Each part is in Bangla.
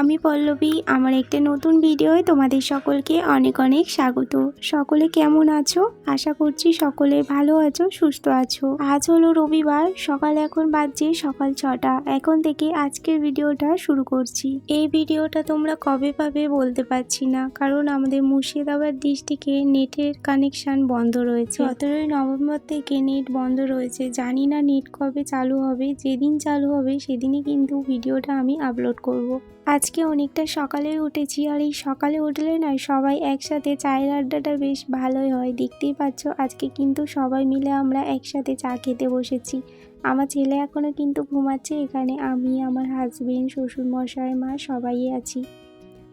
আমি পল্লবী। আমার একটা নতুন ভিডিওয় তোমাদের সকলকে অনেক অনেক স্বাগত। সকলে কেমন আছো? আশা করছি সকলে ভালো আছো, সুস্থ আছো। আজ হলো রবিবার, সকাল এখন বাজছে সকাল ছটা। এখন থেকে আজকের ভিডিওটা শুরু করছি। এই ভিডিওটা তোমরা কবে পাবে বলতে পারছি না, কারণ আমাদের মুর্শিদাবাদ ডিস্ট্রিক্টে নেটের কানেকশন বন্ধ রয়েছে। সতেরোই নভেম্বর থেকে নেট বন্ধ রয়েছে। জানি না নেট কবে চালু হবে, যেদিন চালু হবে সেদিনই কিন্তু ভিডিওটা আমি আপলোড করব। আজকে অনেকটা সকালে উঠেছি আর এই সকালে উঠলে না সবাই একসাথে চায়ের আড্ডাটা বেশ ভালোই হয়। দেখতেই পাচ্ছ, আজকে কিন্তু সবাই মিলে আমরা একসাথে চা খেতে বসেছি। আমার ছেলে এখনও কিন্তু ঘুমাচ্ছে, এখানে আমি, আমার হাজবেন্ড শ্বশুরমশাই, মা সবাই আছি।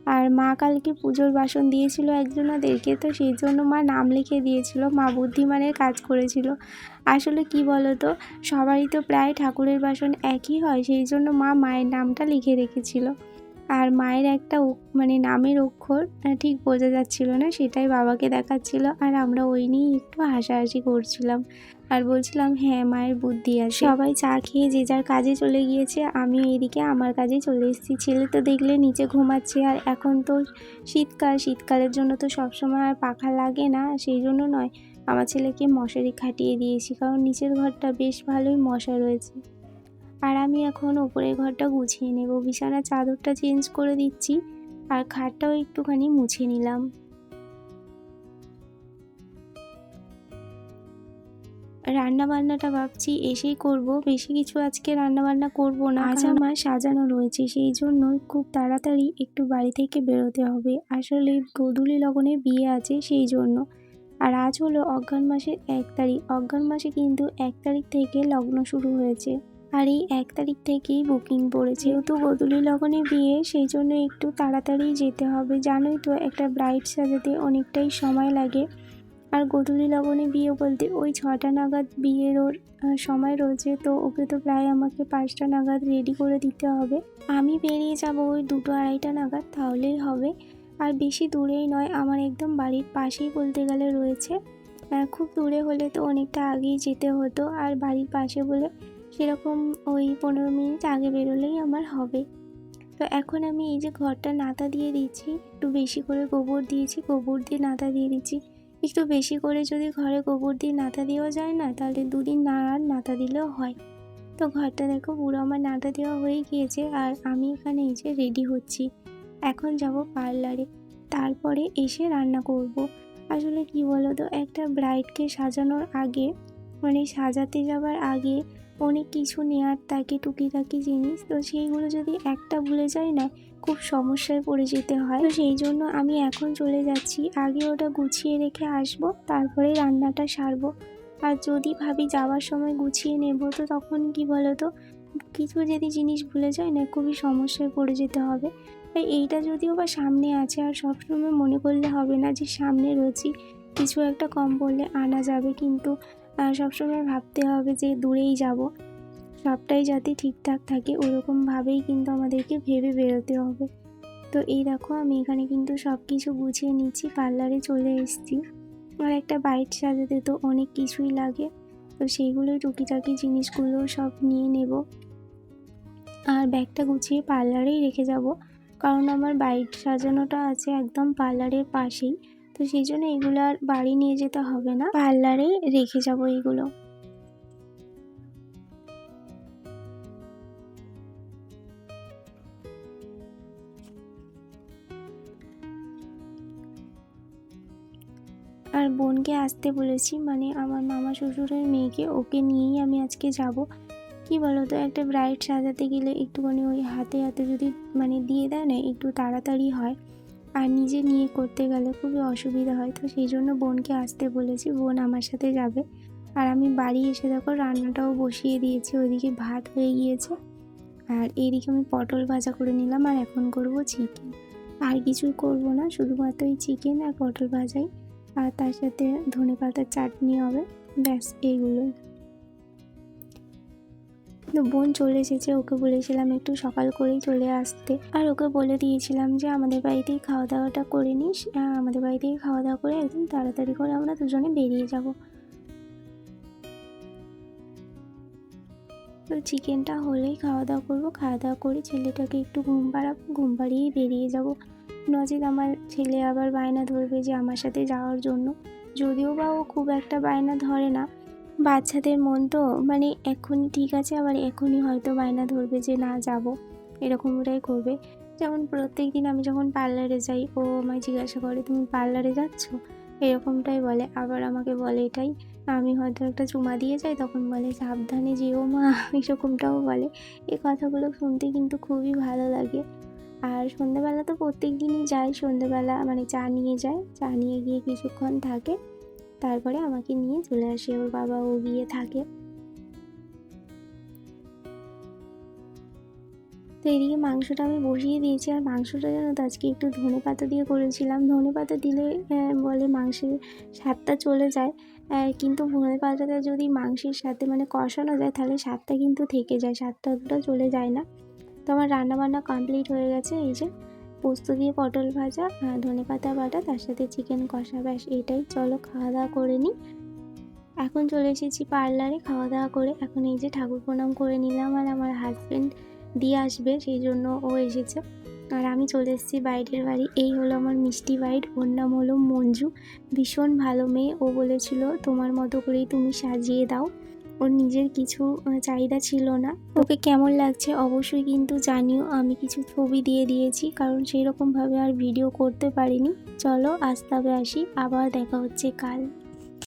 আর মা কালকে পুজোর বাসন দিয়েছিল একজনাদেরকে, তো সেই জন্য মা নাম লিখে দিয়েছিল, মা বুদ্ধিমানের কাজ করেছিল। আসলে কি বলো তো সবারই তো প্রায় ঠাকুরের বাসন একই হয়, সেই জন্য মা মায়ের নামটা লিখে রেখেছিল। আর মায়ের একটা মানে নামের অক্ষর ঠিক বোঝা যাচ্ছিল না সেটাই বাবাকে দেখাচ্ছিল আর আমরা ওই নিয়েই একটু হাসাহাসি করছিলাম। আর বলছিলাম হ্যাঁ মায়ের বুদ্ধি আছে। সবাই চা খেয়ে যে যার কাজে চলে গিয়েছে আমি এদিকে আমার কাজে চলে এসেছি। ছেলে তো দেখলে নিচে ঘুমাচ্ছে আর এখন তো শীতকাল শীতকালের জন্য তো সবসময় আর পাখা লাগে না সেই জন্য নয়। আমার ছেলেকে মশারি খাটিয়ে দিয়েছি কারণ নিচের ঘরটা বেশ ভালোই মশা রয়েছে। আর আমি এখন ওপরের ঘরটা গুছিয়ে নেব। বিছানার চাদরটা চেঞ্জ করে দিচ্ছি আর খাটটাও একটুখানি মুছে নিলাম। রান্না বান্নাটা ভাবছি এসেই করব। বেশি কিছু আজকে রান্না বান্না করব না। আজ আমার সাজানো রয়েছে সেই জন্য খুব তাড়াতাড়ি একটু বাড়ি থেকে বেরোতে হবে। আসলে গধূলি লগনে বিয়ে আছে সেই জন্য। আর আজ হলো অজ্ঞান মাসের এক তারিখ। অজ্ঞান মাসে কিন্তু এক তারিখ থেকে লগ্ন শুরু হয়েছে। আর এই এক তারিখ থেকেই বুকিং পড়েছে। যেহেতু গধূলি লগনে বিয়ে, সেই জন্য একটু তাড়াতাড়ি যেতে হবে। জানোই তো, একটা ব্রাইড সাজাতে অনেকটাই সময় লাগে। আর গধূলি লগনে বিয়ে বলতে ওই ছটা নাগাদ বিয়ের ওর সময় রয়েছে। তো ওকে তো প্রায় আমাকে পাঁচটা নাগাদ রেডি করে দিতে হবে। আমি বেরিয়ে যাব ওই দুটো আড়াইটা নাগাদ, তাহলেই হবে। আর বেশি দূরেই নয়, আমার একদম বাড়ির পাশেই বলতে গেলে রয়েছে। খুব দূরে হলে তো অনেকটা আগেই যেতে হতো। আর বাড়ির পাশে বলে সেরকম ওই পনেরো মিনিট আগে বেরোলেই আমার হবে। তো এখন আমি এই যে ঘরটা নাতা দিয়ে দিচ্ছি, একটু বেশি করে গোবর দিয়েছি, গোবর দিয়ে নাতা দিয়ে দিচ্ছি। একটু বেশি করে যদি ঘরে গোবর দিয়ে নাতা দেওয়া যায় না, তাহলে দুদিন না আর নাতা দিলেও হয়। তো ঘরটা দেখো পুরো আমার নাতা দেওয়া হয়ে গিয়েছে আর আমি এখানে এই যে রেডি হচ্ছি। এখন যাব পার্লারে। তারপরে এসে রান্না করব। আসলে কি বলো তো একটা ব্রাইডকে সাজানোর আগে মানে সাজাতে যাবার আগে অনেক কিছু নেওয়ার থাকে, টুকিটাকি জিনিস। তো সেইগুলো যদি একটা ভুলে যায় না, খুব সমস্যায় পড়ে যেতে হয়। তো সেই জন্য আমি এখন চলে যাচ্ছি। আগে ওটা গুছিয়ে রেখে আসব, তারপরে রান্নাটা সারবো। আর যদি ভাবি যাওয়ার সময় গুছিয়ে নেব, তো তখন কি বলো তো কিছু যদি জিনিস ভুলে যায় না, খুবই সমস্যায় পড়ে যেতে হবে। তাই এইটা যদিও বা সামনে আছে, আর সবসময় মনে করলে হবে না যে সামনে রয়েছি। কিছু একটা কম পড়লে আনা যাবে, কিন্তু সবসময় ভাবতে হবে যে দূরেই যাব। সবটাই যাতে ঠিকঠাক থাকে, ওরকমভাবেই কিন্তু আমাদেরকে ভেবে বেরোতে হবে। তো এই দেখো, আমি এখানে কিন্তু সব কিছু গুছিয়ে নিচ্ছি, পার্লারে চলে এসেছি। আর একটা বাইট সাজাতে তো অনেক কিছুই লাগে। তো সেইগুলোই টুকিটাকি জিনিসগুলো সব নিয়ে নেব। আর ব্যাগটা গুছিয়ে পার্লারেই রেখে যাব। কারণ আমার বাইট সাজানোটা আছে একদম পার্লারের পাশেই। তো সেই জন্য এগুলো আর বাড়ি নিয়ে যেতে হবে না। পার্লারে রেখে যাব এগুলো। আর বোনকে আসতে বলেছি মানে আমার মামা শ্বশুরের মেয়েকে, ওকে নিয়েই আমি আজকে যাব। কি বলো তো একটা ব্রাইড সাজাতে গেলে একটুখানি ওই হাতে হাতে যদি মানে দিয়ে দেয় না, একটু তাড়াতাড়ি হয়। আর নিজে নিয়ে করতে গেলে খুবই অসুবিধা হয়। তো সেই জন্য বোনকে আসতে বলেছি, বোন আমার সাথে যাবে। আর আমি বাড়ি এসে দেখো রান্নাটাও বসিয়ে দিয়েছি, ওইদিকে ভাত হয়ে গিয়েছে। আর এইদিকে আমি পটল ভাজা করে নিলাম আর এখন করব চিকেন। আর কিছুই করব না, শুধুমাত্র এই চিকেন আর পটল ভাজাই। আর তার সাথে ধনে পাতার চাটনি হবে, ব্যাস এইগুলোই। তো বোন চলে এসেছে, ওকে বলেছিলাম একটু সকাল করেই চলে আসতে। আর ওকে বলে দিয়েছিলাম যে, আমাদের বাড়িতেই খাওয়া দাওয়াটা করে নিস আমাদের বাড়িতেই খাওয়া দাওয়া করে একদম তাড়াতাড়ি করে আমরা দুজনে বেরিয়ে যাব। তো চিকেনটা হলেই খাওয়া দাওয়া করব। খাওয়া দাওয়া করে ছেলেটাকে একটু ঘুম পাড়াবো ঘুম পাড়িয়েই বেরিয়ে যাব। নচেত আমার ছেলে আবার বায়না ধরবে যে, আমার সাথে যাওয়ার জন্য। যদিও বা ও খুব একটা বায়না ধরে না বাচ্চাদের মন তো মানে এখনই ঠিক আছে, আবার এখনই হয়তো বায়না ধরবে যে না যাব। এরকমটাই করবে। যেমন প্রত্যেক দিন আমি যখন পার্লারে যাই, ও আমায় জিজ্ঞাসা করে, তুমি পার্লারে যাচ্ছ? এরকমটাই বলে। আবার আমাকে বলে এটাই। আমি হয়তো একটা চুমা দিয়ে যাই, তখন বলে, সাবধানে যেও মা। এরকমটাও বলে। এই কথাগুলো শুনতে কিন্তু খুবই ভালো লাগে। আর সন্ধ্যেবেলা তো প্রত্যেক দিনই যাই। সন্ধ্যেবেলা মানে চা নিয়ে যায় চা নিয়ে গিয়ে কিছুক্ষণ থাকে। তারপরে আমাকে নিয়ে চলে আসে ওর বাবা, ও গিয়ে থাকে। তো এদিকে মাংসটা আমি বসিয়ে দিয়েছি, আর মাংসটা যেন তো আজকে একটু ধনে পাতা দিয়ে করেছিলাম। ধনে পাতা দিলে বলে মাংসের স্বাদটা চলে যায়। কিন্তু ধনে পাতাটা যদি মাংসের সাথে মানে কষানো যায়, তাহলে স্বাদটা কিন্তু থেকে যায়, স্বাদটা অতটা চলে যায় না। তো আমার রান্না বান্না কমপ্লিট হয়ে গেছে, এই যে। পোস্ত দিয়ে পটল ভাজা আর ধনে পাতা বাটা, তার সাথে চিকেন কষা, ব্যাস এটাই। চলো খাওয়া দাওয়া করে নিই এখন চলে এসেছি পার্লারে খাওয়া দাওয়া করে। এখন এই যে ঠাকুর প্রণাম করে নিলাম আর আমার হাজবেন্ড দিয়ে আসবে, সেই জন্য ও এসেছে। আর আমি চলে এসেছি বাইরের বাড়ি। এই হলো আমার মিষ্টি বাইট ওর নাম হলো মঞ্জু। ভীষণ ভালো মেয়ে। ও বলেছিল, তোমার মতো করেই তুমি সাজিয়ে দাও। ওর নিজের কিছু চাহিদা ছিল না। ওকে কেমন লাগছে অবশ্যই কিন্তু জানিও, আমি কিছু ছবি দিয়ে দিয়েছি, কারণ সেই রকমভাবে আর ভিডিও করতে পারিনি। চলো আজ তবে আসি, আবার দেখা হচ্ছে কাল।